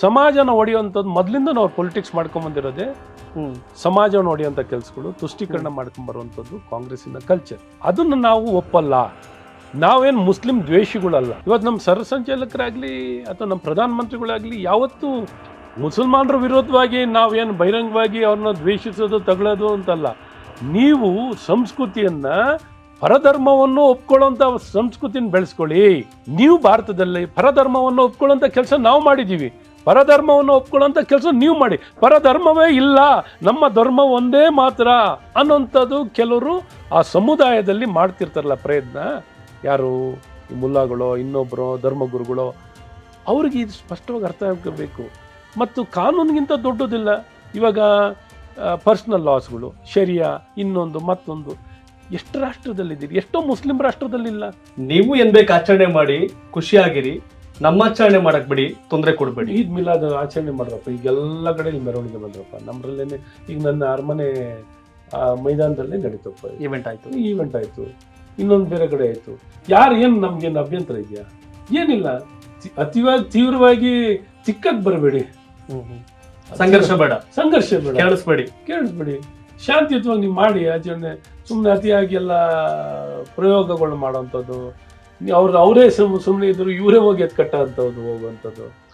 ಸಮಾಜನ ಒಡೆಯುವಂಥದ್ದು ಮೊದಲಿಂದ ನಾವು ಪೊಲಿಟಿಕ್ಸ್ ಮಾಡ್ಕೊಂಬಂದಿರೋದೇ ಸಮಾಜವನ್ನು ಒಡೆಯುವಂಥ ಕೆಲಸಗಳು ತುಷ್ಟೀಕರಣ ಮಾಡ್ಕೊಂಬರುವಂಥದ್ದು ಕಾಂಗ್ರೆಸ್ಸಿನ ಕಲ್ಚರ್ ಅದನ್ನು ನಾವು ಒಪ್ಪಲ್ಲ. ನಾವೇನು ಮುಸ್ಲಿಂ ದ್ವೇಷಿಗಳಲ್ಲ. ಇವತ್ತು ನಮ್ಮ ಸರ್ಸಂಚಾಲಕರಾಗಲಿ ಅಥವಾ ನಮ್ಮ ಪ್ರಧಾನಮಂತ್ರಿಗಳಾಗಲಿ ಯಾವತ್ತೂ ಮುಸಲ್ಮಾನರ ವಿರೋಧವಾಗಿ ನಾವೇನು ಬಹಿರಂಗವಾಗಿ ಅವ್ರನ್ನ ದ್ವೇಷಿಸೋದು ತಗೊಳ್ಳೋದು ಅಂತಲ್ಲ. ನೀವು ಸಂಸ್ಕೃತಿಯನ್ನ ಪರಧರ್ಮವನ್ನು ಒಪ್ಕೊಳ್ಳೋಂಥ ಸಂಸ್ಕೃತಿನ ಬೆಳೆಸ್ಕೊಳ್ಳಿ. ನೀವು ಭಾರತದಲ್ಲಿ ಪರಧರ್ಮವನ್ನು ಒಪ್ಕೊಳ್ಳೋಂಥ ಕೆಲಸ ನಾವು ಮಾಡಿದ್ದೀವಿ. ಪರಧರ್ಮವನ್ನು ಒಪ್ಕೊಳ್ಳೋಂಥ ಕೆಲಸ ನೀವು ಮಾಡಿ. ಪರಧರ್ಮವೇ ಇಲ್ಲ, ನಮ್ಮ ಧರ್ಮ ಒಂದೇ ಮಾತ್ರ ಅನ್ನೋಂಥದ್ದು ಕೆಲವರು ಆ ಸಮುದಾಯದಲ್ಲಿ ಮಾಡ್ತಿರ್ತಾರಲ್ಲ ಪ್ರಯತ್ನ. ಯಾರು? ಈ ಮುಲ್ಲಾಗಳೋ ಇನ್ನೊಬ್ಬರೋ ಧರ್ಮಗುರುಗಳೋ, ಅವ್ರಿಗೆ ಇದು ಸ್ಪಷ್ಟವಾಗಿ ಅರ್ಥ ಆಗಬೇಕು. ಮತ್ತು ಕಾನೂನಿಗಿಂತ ದೊಡ್ಡದಿಲ್ಲ. ಇವಾಗ ಪರ್ಸ್ನಲ್ ಲಾಸ್ಗಳು ಶರಿಯಾ, ಇನ್ನೊಂದು, ಮತ್ತೊಂದು. ಎಷ್ಟು ರಾಷ್ಟ್ರದಲ್ಲಿದ್ದೀರಿ? ಎಷ್ಟೋ ಮುಸ್ಲಿಂ ರಾಷ್ಟ್ರದಲ್ಲಿಲ್ಲ. ನೀವು ಏನ್ ಬೇಕು ಆಚರಣೆ ಮಾಡಿ, ಖುಷಿಯಾಗಿರಿ. ನಮ್ಮ ಆಚರಣೆ ಮಾಡಕ್ ಬಿಡಿ ತೊಂದರೆ ಕೊಡ್ಬೇಡಿ. ಈದ್ ಮಿಲಾದ್ ಆಚರಣೆ ಮಾಡ್ರಪ್ಪ. ಈಗ ಎಲ್ಲ ಕಡೆ ಮೆರವಣಿಗೆ ಬಂದ್ರಪ್ಪ. ನಮ್ಮರಲ್ಲೇನೆ ಈಗ ನನ್ನ ಅರಮನೆ ಮೈದಾನದಲ್ಲೇ ನಡೀತಪ್ಪ ಇವೆಂಟ್ ಆಯ್ತು. ಈವೆಂಟ್ ಆಯ್ತು. ಇನ್ನೊಂದು ಬೇರೆ ಕಡೆ ಆಯ್ತು. ಯಾರು ಏನು ನಮ್ಗೇನು ಅಭ್ಯಂತರ ಇದೆಯಾ? ಏನಿಲ್ಲ. ಅತಿವಾಗಿ ತೀವ್ರವಾಗಿ ಚಿಕ್ಕಕ್ಕೆ ಬರಬೇಡಿ. ಸಂಘರ್ಷ ಬೇಡ. ಸಂಘರ್ಷ ಬೇಡ. ಕೇಳಿಸ್ಬೇಡಿ. ಕೇಳಿಸ್ಬೇಡಿ. ಶಾಂತಿಯುತವಾಗಿ ನೀವು ಮಾಡಿ ಆಚರಣೆ. ಸುಮ್ಮನೆ ಅತಿಯಾಗಿ ಎಲ್ಲ ಪ್ರಯೋಗಗಳು ಮಾಡೋವಂಥದ್ದು. ಅವ್ರು ಅವರೇ ಸುಮ್ಮನೆ ಇದ್ರು ಇವರೇ ಹೋಗಿ ಎತ್ಕಟ್ಟ ಒಂದು ಹೋಗುವಂಥದ್ದು.